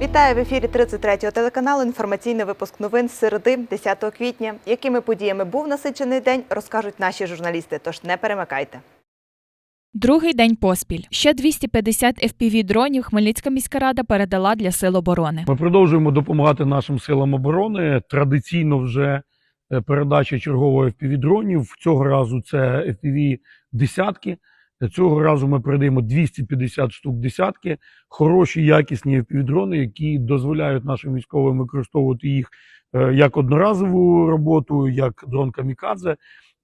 Вітаю в ефірі 33-го телеканалу. Інформаційний випуск новин з середи 10 квітня. Якими подіями був насичений день, розкажуть наші журналісти. Тож не перемикайте. Другий день поспіль. Ще 250 FPV-дронів Хмельницька міська рада передала для сил оборони. Ми продовжуємо допомагати нашим силам оборони. Традиційно вже е, передача чергового FPV-дронів. Цього разу це FPV десятки. Цього разу ми передаємо 250 штук десятки. Хороші, якісні FPV-дрони, які дозволяють нашим військовим використовувати їх е, як одноразову роботу, як дрон камікадзе.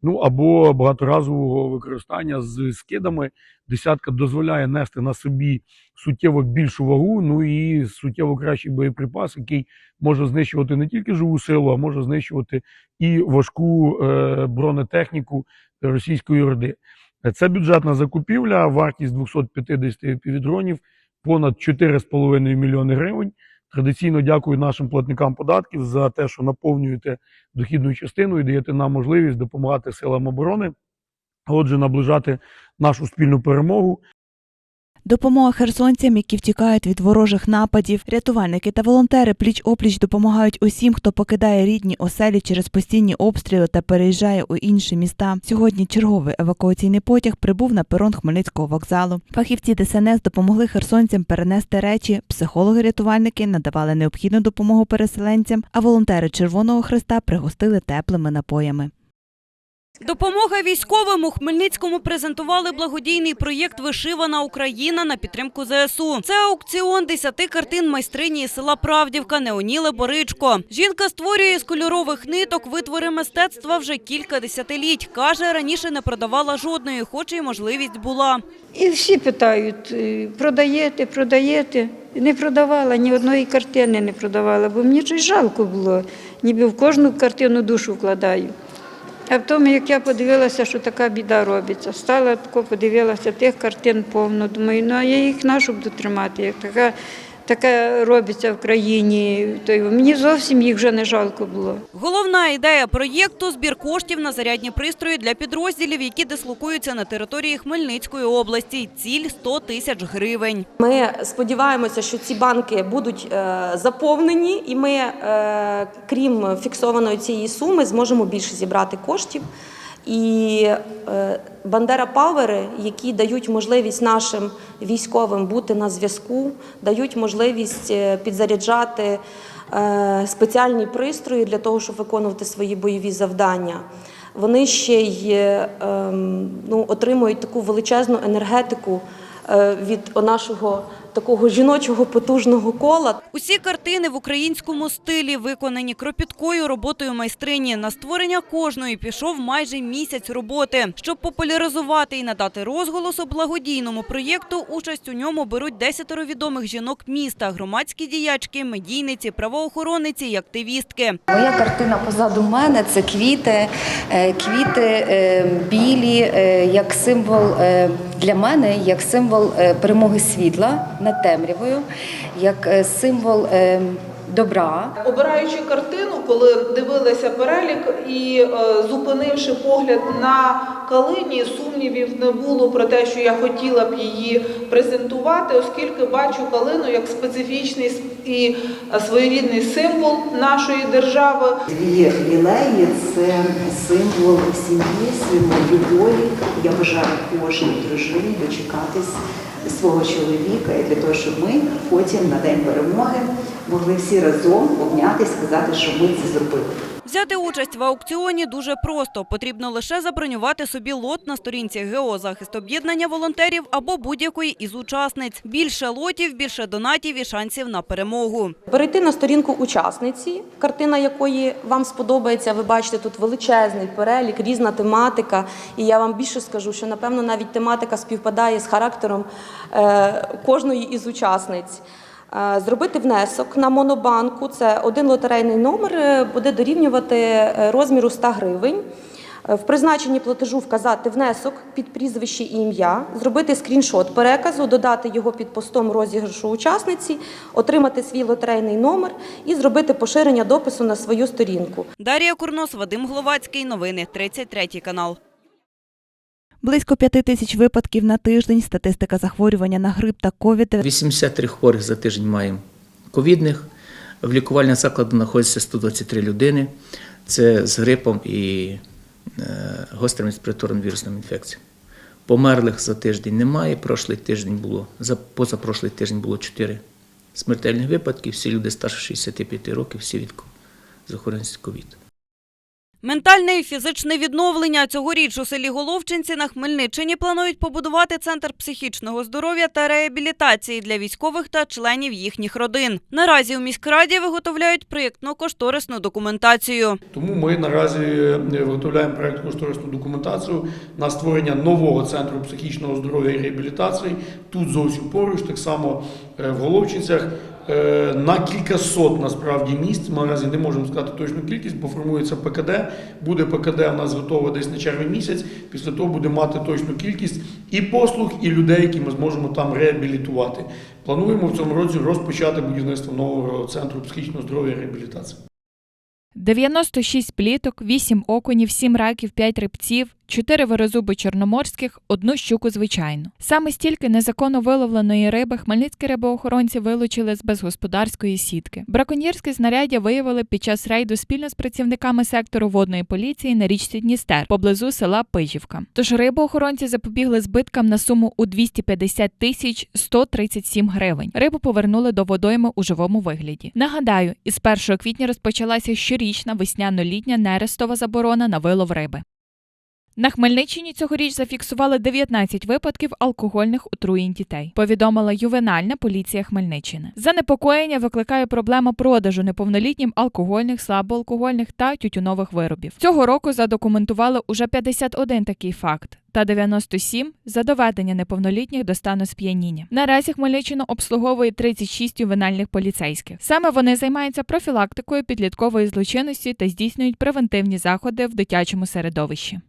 Ну або багаторазового використання з скидами. Десятка дозволяє нести на собі суттєво більшу вагу, ну і суттєво кращий боєприпас, який може знищувати не тільки живу силу, а може знищувати і важку е, бронетехніку російської орди. Це бюджетна закупівля, вартість 250 півдронів понад 4,5 мільйони гривень. Традиційно дякую нашим платникам податків за те, що наповнюєте дохідну частину і даєте нам можливість допомагати силам оборони, отже, наближати нашу спільну перемогу. Допомога херсонцям, які втікають від ворожих нападів. Рятувальники та волонтери пліч-опліч допомагають усім, хто покидає рідні оселі через постійні обстріли та переїжджає у інші міста. Сьогодні черговий евакуаційний потяг прибув на перон Хмельницького вокзалу. Фахівці ДСНС допомогли херсонцям перенести речі. Психологи-рятувальники надавали необхідну допомогу переселенцям, а волонтери Червоного Христа пригостили теплими напоями. Допомога військовим у Хмельницькому презентували благодійний проєкт Вишивана Україна на підтримку ЗСУ. Це аукціон десяти картин майстрині із села Правдівка Неоніли Боричко. Жінка створює з кольорових ниток витвори мистецтва вже кілька десятиліть. каже, раніше не продавала жодної, хоч і можливість була. І всі питають, е, продаєте, продаєте. Не продавала, ні одної картини не продавала, бо мені щось жалко було, ніби в кожну картину душу вкладаю. А в тому, як я подивилася, що така біда робиться, стала тако, подивилася тих картин повно. Думаю, ну а я їх нашу буду тримати, як така, таке робиться в країні, то й мені зовсім їх вже не жалко було. Головна ідея проєкту збір коштів на зарядні пристрої для підрозділів, які дислокуються на території Хмельницької області. Ціль 100 тисяч гривень. Ми сподіваємося, що ці банки будуть е, заповнені, і ми, е, крім фіксованої цієї суми, зможемо більше зібрати коштів. І е, Бандера Павери, які дають можливість нашим військовим бути на зв'язку, дають можливість е, підзаряджати е, спеціальні пристрої для того, щоб виконувати свої бойові завдання. Вони ще й ем, ну, отримують таку величезну енергетику від нашого такого жіночого потужного кола. Усі картини в українському стилі виконані кропіткою роботою майстрині. На створення кожної пішов майже місяць роботи. Щоб популяризувати і надати розголосу благодійному проєкту, участь у ньому беруть десятеро відомих жінок міста, громадські діячки, медійниці, правоохоронниці і активістки. Моя картина позаду мене це квіти, е, квіти е, білі, е, як символ для мене, як символ е, перемоги світла над темрявою, як е, символ е, добра. Обираючи картину, коли дивилися перелік і е, зупинивши погляд на калині, сумнівів не було про те, що я хотіла б її презентувати, оскільки бачу калину як специфічний і е, своєрідний символ нашої держави. Дві лілеї це символ сім'ї, символ любові. Я бажаю кожній дружині дочекатись свого чоловіка і для того, щоб ми потім на день перемоги могли всі разом обнятись, сказати, що ми це зробили. Взяти участь в аукціоні дуже просто. Потрібно лише забронювати собі лот на сторінці ГО «Захист об'єднання волонтерів або будь-якої із учасниць. Більше лотів, більше донатів і шансів на перемогу. Перейти на сторінку учасниці, картина якої вам сподобається. Ви бачите тут величезний перелік, різна тематика. І я вам більше скажу, що напевно навіть тематика співпадає з характером е, кожної із учасниць. Е, Зробити внесок на монобанку це один лотерейний номер е, буде дорівнювати е, розміру 100 гривень. В призначенні платежу вказати внесок під прізвище і ім'я, зробити скріншот переказу, додати його під постом розіграшу учасниці, отримати свій лотерейний номер і зробити поширення допису на свою сторінку. Дар'я Курнос, Вадим Гловацький. Новини 33 канал. Близько п'яти тисяч випадків на тиждень. Статистика захворювання на грип та ковід 83 хворих за тиждень маємо ковідних. В лікувальних закладах знаходиться 123 людини. Це з грипом і е, гострим респіраторним вірусним інфекцією. Померлих за тиждень немає. Прошлий тиждень було, за позапрошлий тиждень було 4 смертельних випадки. Всі люди старше 65 років, всі від захворюваності ковід. Ментальне і фізичне відновлення цьогоріч у селі Головчинці на Хмельниччині планують побудувати центр психічного здоров'я та реабілітації для військових та членів їхніх родин. Наразі у міськраді виготовляють проєктно-кошторисну документацію. Тому ми наразі е, виготовляємо проект кошторисну документацію на створення нового центру психічного здоров'я і реабілітації. Тут зовсім поруч, так само е, в Головчинцях. Е, На кількасот насправді місць. Ми наразі не можемо сказати точну кількість, бо формується ПКД. Буде ПКД у нас готове десь на червень місяць. Після того буде мати точну кількість і послуг, і людей, які ми зможемо там реабілітувати. Плануємо в цьому році розпочати будівництво нового центру психічного здоров'я і реабілітації. 96 пліток, 8 окунів, 7 раків, 5 рибців, 4 вирозуби чорноморських, одну щуку звичайну. Саме стільки незаконно виловленої риби хмельницькі рибоохоронці вилучили з безгосподарської сітки. Браконьєрське знаряддя виявили під час рейду спільно з працівниками сектору водної поліції на річці Дністер поблизу села Пижівка. Тож рибоохоронці запобігли збиткам на суму у 250 тисяч 137 гривень. Рибу повернули до водойми у живому вигляді. Нагадаю, із 1 квітня розпочалася щорічна весняно-літня нерестова заборона на вилов риби. На Хмельниччині цьогоріч зафіксували 19 випадків алкогольних отруєнь дітей. Повідомила ювенальна поліція Хмельниччини. Занепокоєння викликає проблема продажу неповнолітнім алкогольних, слабоалкогольних та тютюнових виробів. Цього року задокументували уже 51 такий факт. Та 97 за доведення неповнолітніх до стану сп'яніння. Наразі Хмельниччину обслуговує 36 ювенальних поліцейських. Саме вони займаються профілактикою підліткової злочинності та здійснюють превентивні заходи в дитячому середовищі.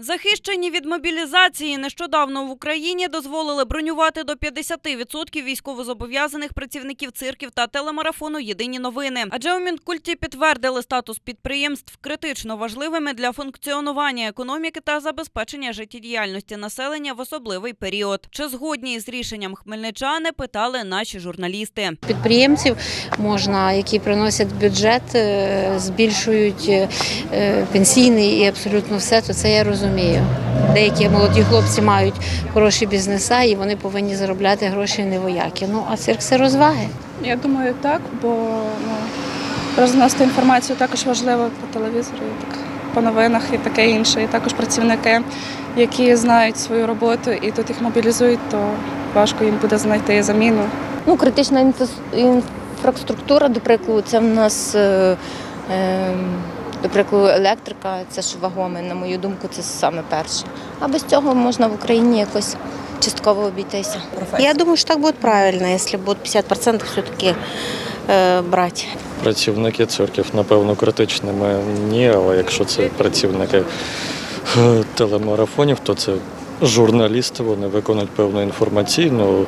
Захищені від мобілізації нещодавно в Україні дозволили бронювати до 50% військовозобов'язаних працівників цирків та телемарафону Єдині новини. Адже у Мінкульті підтвердили статус підприємств критично важливими для функціонування економіки та забезпечення життєдіяльності населення в особливий період. Чи згодні з рішенням хмельничани? Питали наші журналісти. підприємців можна, які приносять бюджет, е, збільшують е, е, пенсійний і абсолютно все, то це я розумію. Деякі молоді хлопці мають хороші бізнеса і вони повинні заробляти гроші не вояки. Ну а цирк це розваги. Я думаю, так, бо ну, розносити інформацію також важливо по телевізору, і так, по новинах і таке інше. І також працівники, які знають свою роботу і тут їх мобілізують, то важко їм буде знайти заміну. Ну, критична інфраструктура, до прикладу, це в нас. е, е, До прикладу, електрика, це ж вагоме, на мою думку, це саме перше. А без цього можна в Україні якось частково обійтися. Я думаю, що так буде правильно, якщо буде 50% все-таки е, брати. Працівники церків, напевно, критичними ні, але якщо це працівники е, телемарафонів, то це журналісти, вони виконують певну інформаційну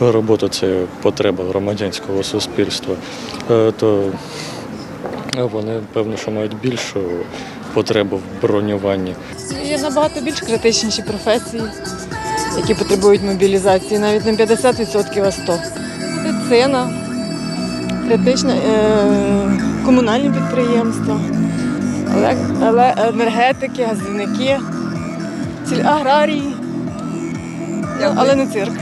роботу, це потреба громадянського суспільства, Е, то вони, певно, що мають більшу потребу в бронюванні. Є набагато більш критичніші професії, які потребують мобілізації, навіть не 50%, а 100%. Медицина, критична, е, комунальні підприємства, еле- енергетики, газівники, аграрії, ну, але не цирк.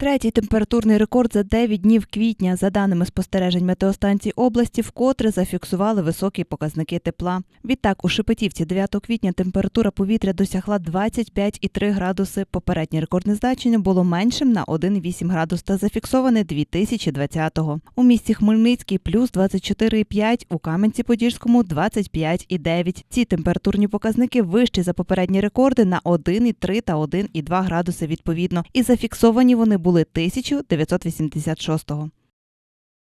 Третій температурний рекорд за 9 днів квітня. За даними спостережень метеостанцій області, вкотре зафіксували високі показники тепла. Відтак, у Шепетівці 9 квітня температура повітря досягла 25,3 градуси. Попереднє рекордне значення було меншим на 1,8 градус та зафіксоване 2020-го. У місті Хмельницький плюс 24,5, у Кам'янці-Подільському 25,9. Ці температурні показники вищі за попередні рекорди на 1,3 та 1,2 градуси відповідно. І зафіксовані вони були 1986-го.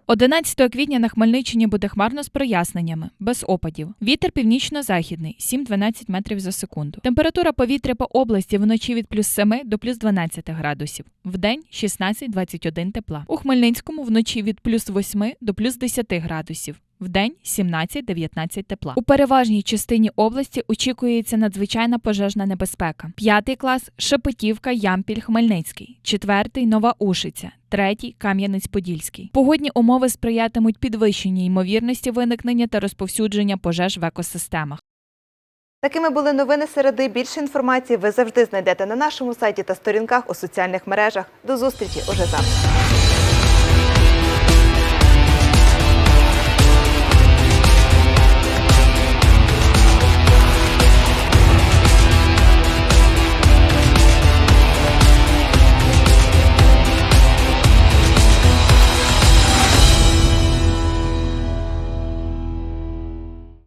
11 квітня на Хмельниччині буде хмарно з проясненнями, без опадів. Вітер північно-західний 7-12 метрів за секунду. Температура повітря по області вночі від плюс 7 до плюс 12 градусів. Вдень 16-21 тепла. У Хмельницькому вночі від плюс 8 до плюс 10 градусів. Вдень 17-19 тепла. У переважній частині області очікується надзвичайна пожежна небезпека. П'ятий клас Шепетівка, Ямпіль, Хмельницький, четвертий Нова Ушиця, третій Кам'янець-Подільський. Погодні умови сприятимуть підвищенню ймовірності виникнення та розповсюдження пожеж в екосистемах. Такими були новини середи. Більше інформації ви завжди знайдете на нашому сайті та сторінках у соціальних мережах. До зустрічі уже завтра.